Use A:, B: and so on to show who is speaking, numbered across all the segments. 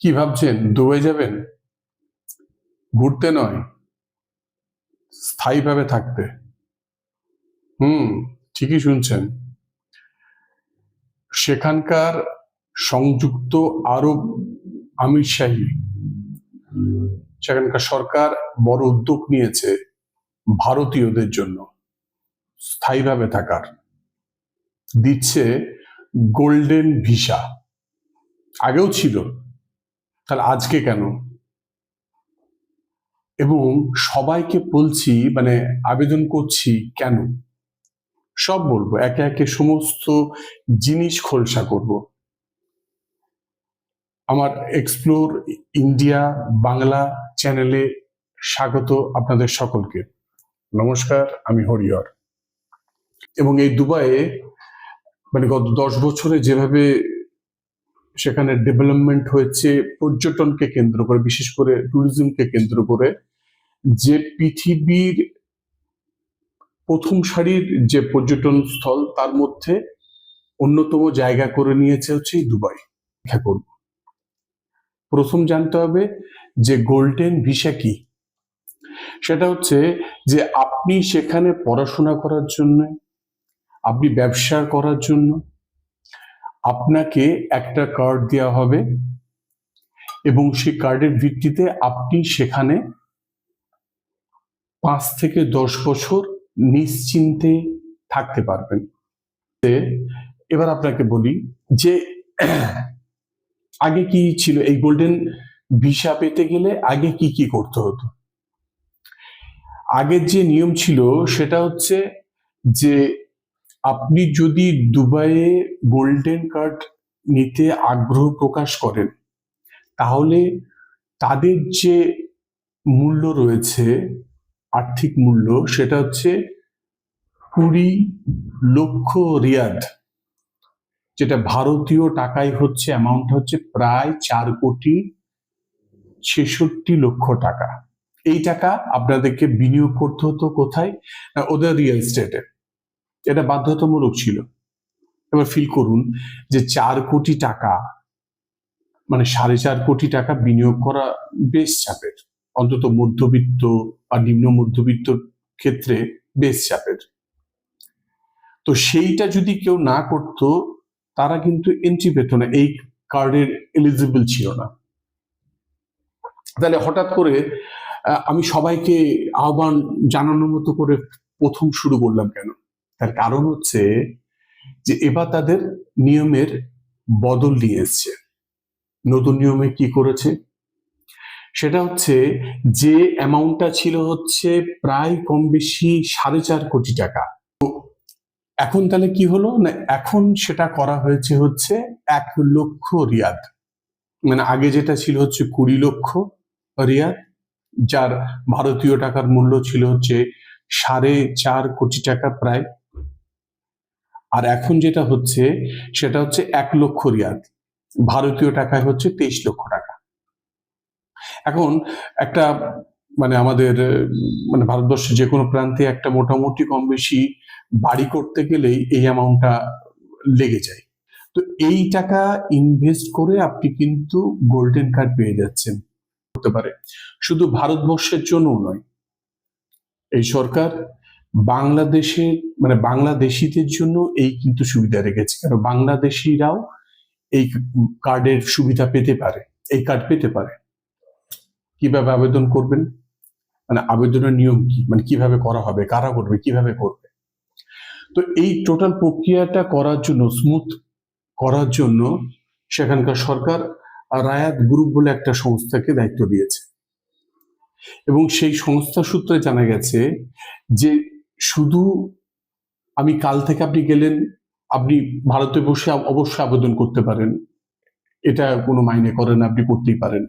A: কি ভাবছেন? দুবাই যাবেন? ঘুরতে নয়। স্থায়ীভাবে থাকতে। হুম, ঠিকই শুনছেন। সেখানকার সংযুক্ত আরব আমিরশাহী সেখানকার সরকার বড় উদ্যোগ নিয়েছে ভারতীয়দের জন্য। স্থায়ীভাবে থাকার। দিচ্ছে গোল্ডেন ভিসা। আগেও ছিল। তাহলে আজকে কেন? এবং সবাইকে বলছি মানে আবেদন করছি কেন? সব বলব, একে একে সমস্ত জিনিস খোলসা করব। আমার এক্সপ্লোর ইন্ডিয়া বাংলা চ্যানেলে স্বাগত আপনাদের সকলকে। নমস্কার, আমি হরিহর। এবং এই দুবাইয়ে মানে গত দশ বছরে যেভাবে সেখানে ডেভেলপমেন্ট হয়েছে পর্যটনকে কেন্দ্র করে, বিশেষ করে ট্যুরিজমকে কেন্দ্র করে। যে পৃথিবীর প্রথম সারির যে পর্যটন স্থল, তার মধ্যে অন্যতম জায়গা করে নিয়েছে হচ্ছে দুবাই। করব। প্রথম জানতে হবে যে গোল্ডেন ভিসা কি? সেটা হচ্ছে যে আপনি সেখানে পড়াশোনা করার জন্য, আপনি ব্যবসা করার জন্য আপনাকে একটা কার্ড দেওয়া হবে এবং সেই কার্ডের ভিত্তিতে আপনি সেখানে পাঁচ থেকে দশ বছর নিশ্চিন্তে থাকতে পারবেন। এবার আপনাকে বলি যে, আগে কি ছিল? এই গোল্ডেন ভিসা পেতে গেলে আগে কি কি করতে হতো? আগের যে নিয়ম ছিল সেটা হচ্ছে যে আপনি যদি দুবাইয়ে গোল্ডেন কার্ড নিতে আগ্রহ প্রকাশ করেন, তাহলে তাদের যে মূল্য রয়েছে, আর্থিক মূল্য, সেটা হচ্ছে কুড়ি লক্ষ রিয়াদ, যেটা ভারতীয় টাকায় হচ্ছে অ্যামাউন্ট হচ্ছে প্রায় চার কোটি ছেষট্টি লক্ষ টাকা। এই টাকা আপনাদেরকে বিনিয়োগ করতে হতো কোথায়? ওদের রিয়েল স্টেটে এটা বাধ্যতামূলক ছিল। এবার ফিল করুন যে চার কোটি টাকা মানে সাড়ে চার কোটি টাকা বিনিয়োগ করা বেশ চাপের। অন্তত মধ্যবিত্ত বা নিম্ন মধ্যবিত্ত ক্ষেত্রে বেশ চাপের। তো সেইটা যদি কেউ না করত, তারা কিন্তু এন্ট্রি পেত না, এই কার্ডের এলিজিবল ছিল না। তাহলে হঠাৎ করে আমি সবাইকে আহ্বান জানানোর মতো করে প্রথম শুরু করলাম কেন? তার কারণ হচ্ছে যে এবার তাদের নিয়মের বদল নিয়ে এসছে। নতুন নিয়মে কি করেছে? সেটা হচ্ছে যে অ্যামাউন্টটা ছিল হচ্ছে প্রায় কম বেশি সাড়ে চার কোটি টাকা। এখন তাহলে কি হলো? না, এখন সেটা করা হয়েছে হচ্ছে এক লক্ষ রিয়াদ। মানে আগে যেটা ছিল হচ্ছে কুড়ি লক্ষ রিয়াদ, যার ভারতীয় টাকার মূল্য ছিল হচ্ছে সাড়ে চার কোটি টাকা প্রায়। আর এখন যেটা হচ্ছে, সেটা হচ্ছে এক লক্ষ রিয়াদ। ভারতীয় টাকায় হচ্ছে তেইশ লক্ষ টাকা। এখন একটা মানে আমাদের মানে ভারতবর্ষের যে কোনো প্রান্তে একটা মোটামুটি কম বেশি বাড়ি করতে গেলেই এই অ্যামাউন্টটা লেগে যায়। তো এই টাকা ইনভেস্ট করে আপনি কিন্তু গোল্ডেন কার্ড পেয়ে যাচ্ছেন। করতে পারে। শুধু ভারতবর্ষের জন্যও নয়। এই সরকার বাংলাদেশের মানে বাংলাদেশিদের জন্য এই কিন্তু সুবিধা রেখেছে। কারণ বাংলাদেশিরাও এই কার্ডের সুবিধা পেতে পারে, এই কার্ড পেতে পারে। কীভাবে আবেদন করবেন? মানে আবেদনের নিয়ম কি? মানে কীভাবে করা হবে? কারা করবে? কীভাবে করবে? তো এই টোটাল প্রক্রিয়াটা করার জন্য স্মুথ করার জন্য সেখানকার সরকার রায়াত গ্রুপ বলে একটা সংস্থাকে দায়িত্ব দিয়েছে। এবং সেই সংস্থা সূত্রে জানা গেছে যে শুধু আমি কাল থেকে আপনি গেলেন, আপনি ভারতে বসে অবশ্যই আবেদন করতে পারেন। এটা কোনো মাইনে করেন আপনি করতেই পারেন।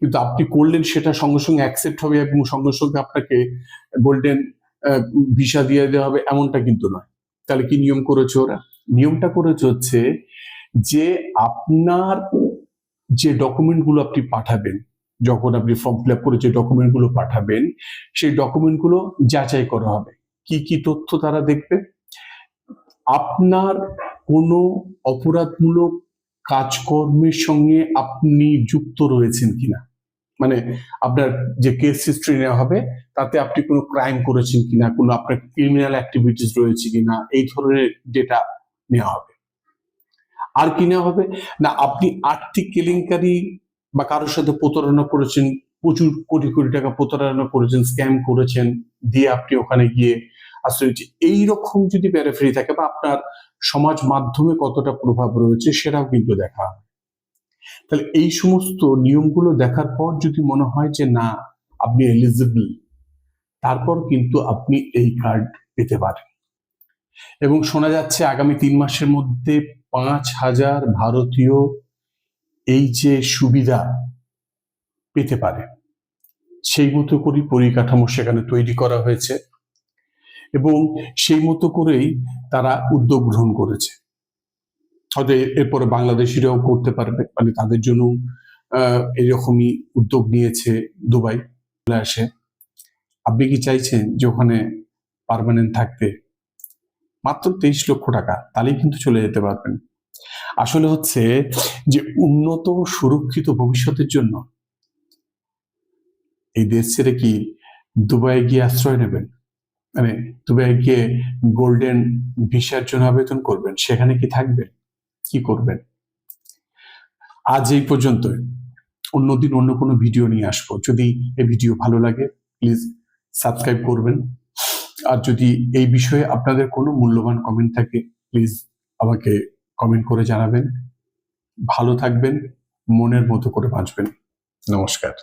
A: কিন্তু আপনি করলেন, সেটা সঙ্গে সঙ্গে অ্যাকসেপ্ট হবে এবং সঙ্গে সঙ্গে আপনাকে গোল্ডেন ভিসা দিয়ে দেওয়া হবে, এমনটা কিন্তু নয়। তাহলে কি নিয়ম করেছে ওরা? নিয়মটা করেছে হচ্ছে যে আপনার যে ডকুমেন্টগুলো আপনি পাঠাবেন, যখন আপনি ফর্ম ফিল আপ করে যে ডকুমেন্টগুলো পাঠাবেন, সেই ডকুমেন্টগুলো যাচাই করা হবে। কি কি তথ্য তারা দেখবে? আপনার কোনো অপরাধমূলক কাজকর্মের সঙ্গে আপনি যুক্ত রয়েছেন কিনা? মানে আপনার যে কেস হিস্ট্রি নেওয়া হবে, তাতে আপনি কোনো ক্রাইম করেছেন কিনা? কোনো আপনার ক্রিমিনাল অ্যাক্টিভিটিস রয়েছে কিনা? এই ধরনের ডেটা নেওয়া হবে। আর কি নেওয়া হবে? না, আপনি আর্থিক কেলেঙ্কারি বা কারোর সাথে প্রতারণা করেছেন, প্রচুর কোটি কোটি টাকা প্রতারণা করেছেন স্ক্যাম করেছেন, দিয়ে আপনি ওখানে গিয়ে আশ্রয়। এইরকম যদি প্যারাফেরি থাকে বা আপনার সমাজ মাধ্যমে কতটা প্রভাব রয়েছে সেটাও কিন্তু দেখা হবে। তাহলে এই সমস্ত নিয়মগুলো দেখার পর যদি মনে হয় যে না, আপনি এলিজিবল তারপর কিন্তু আপনি এই কার্ড পেতে পারেন। এবং শোনা যাচ্ছে আগামী তিন মাসের মধ্যে পাঁচ হাজার ভারতীয় এই যে সুবিধা পেতে পারে, সেই মতো করেই পরিকাঠামো সেখানে তৈরি করা হয়েছে। এবং সেই মতো করেই তারা উদ্যোগ গ্রহণ করেছে। হয়তো এর- এরপরে বাংলাদেশিরাও করতে পারবে মানে তাদের জন্য এরকমই উদ্যোগ নিয়েছে দুবাই। চলে আসে। আপনি কি চাইছেন যে ওখানে পারমানেন্ট থাকতে? মাত্র তেইশ লক্ষ টাকা, তাহলেই কিন্তু চলে যেতে পারবেন। আসলে হচ্ছে যে উন্নত, সুরক্ষিত ভবিষ্যতের জন্য এই দেশ ছেড়ে কি দুবাই গিয়ে আশ্রয় নেবেন? মানে দুবাইয়ে গিয়ে গোল্ডেন ভিসার জন্য আবেদন করবেন, সেখানে কি থাকবেন কি করবেন? আজ এই পর্যন্ত অন্যদিন অন্য কোনো ভিডিও নিয়ে আসব। যদি এই ভিডিও ভালো লাগে প্লিজ সাবস্ক্রাইব করবেন। আর যদি এই বিষয়ে আপনাদের কোনো মূল্যবান কমেন্ট থাকে প্লিজ আমাকে কমেন্ট করে জানাবেন। ভালো থাকবেন, মনের মতো করে বাঁচবেন। নমস্কার।